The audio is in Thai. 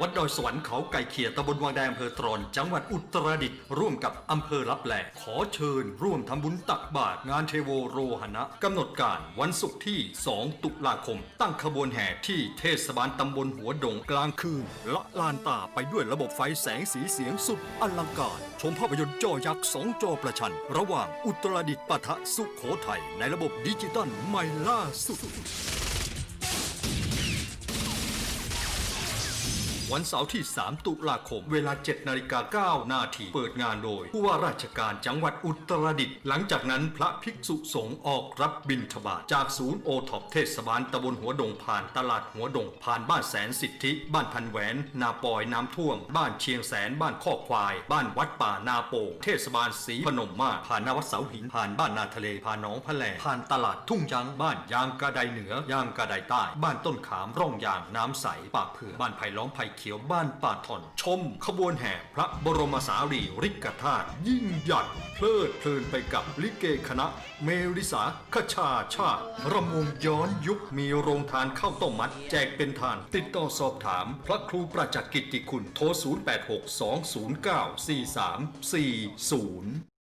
วัดดอยสวรรค์เขาไก่เขียตำบลวังแดงอำเภอตรอนจังหวัดอุตรดิตถ์ร่วมกับอำเภอรับแหลขอเชิญ ร่วมทำบุญตักบาตรงานเทโวโรหณะกำหนดการวันศุกร์ที่ 2 ตุลาคม ตั้งขบวนแห่ที่เทศบาลตำบลหัวดงกลางคืนละลานตาไปด้วยระบบไฟแสงสีเสียงสุดอลังการ ชมภาพยนตร์จอยักษ์สองจอประชัน ระหว่างอุตรดิตถ์ปะทะสุขโขทัยในระบบดิจิตอลใหม่ล่าสุด วันเสาร์ที่ 3 ตุลาคม เวลา 7 นาฬิกา 9 นาที เปิดงานโดย ผู้ว่าราชการจังหวัดอุตรดิตถ์หลังจากนั้นพระภิกษุสงฆ์ออกรับบิณฑบาตจากศูนย์โอท็อปเทศบาลตำบลหัวดงผ่านตลาดหัวดง ผ่านบ้านแสนสิทธิ บ้านพันแหวน นาปอยน้ำท่วม บ้านเชียงแสน บ้านข้อควาย บ้านวัดป่านาโป่งเทศบาลศรีพนมมาผ่านนาวัดเสาหินผ่านบ้านนาทะเลผ่านหนองพะแลผ่านตลาดทุ่งยางบ้านยางกระไดเหนือยางกระไดใต้ บ้านต้นขามร่องยางน้ำใสปากเผือบ้านไผ่ล้อมไผ่เขียวบ้านป่าถ่อน ชมขบวนแห่พระบรมสารีริกธาตุยิ่งใหญ่เพลิดเพลินไปกับลิเกคณะ เมริสาขชาชาติรำวงย้อนยุคมีโรงทานข้าวต้มมัด แจกเป็นทาน ติดต่อสอบถาม พระครูประจักษ์กิติคุณโทร 0862094340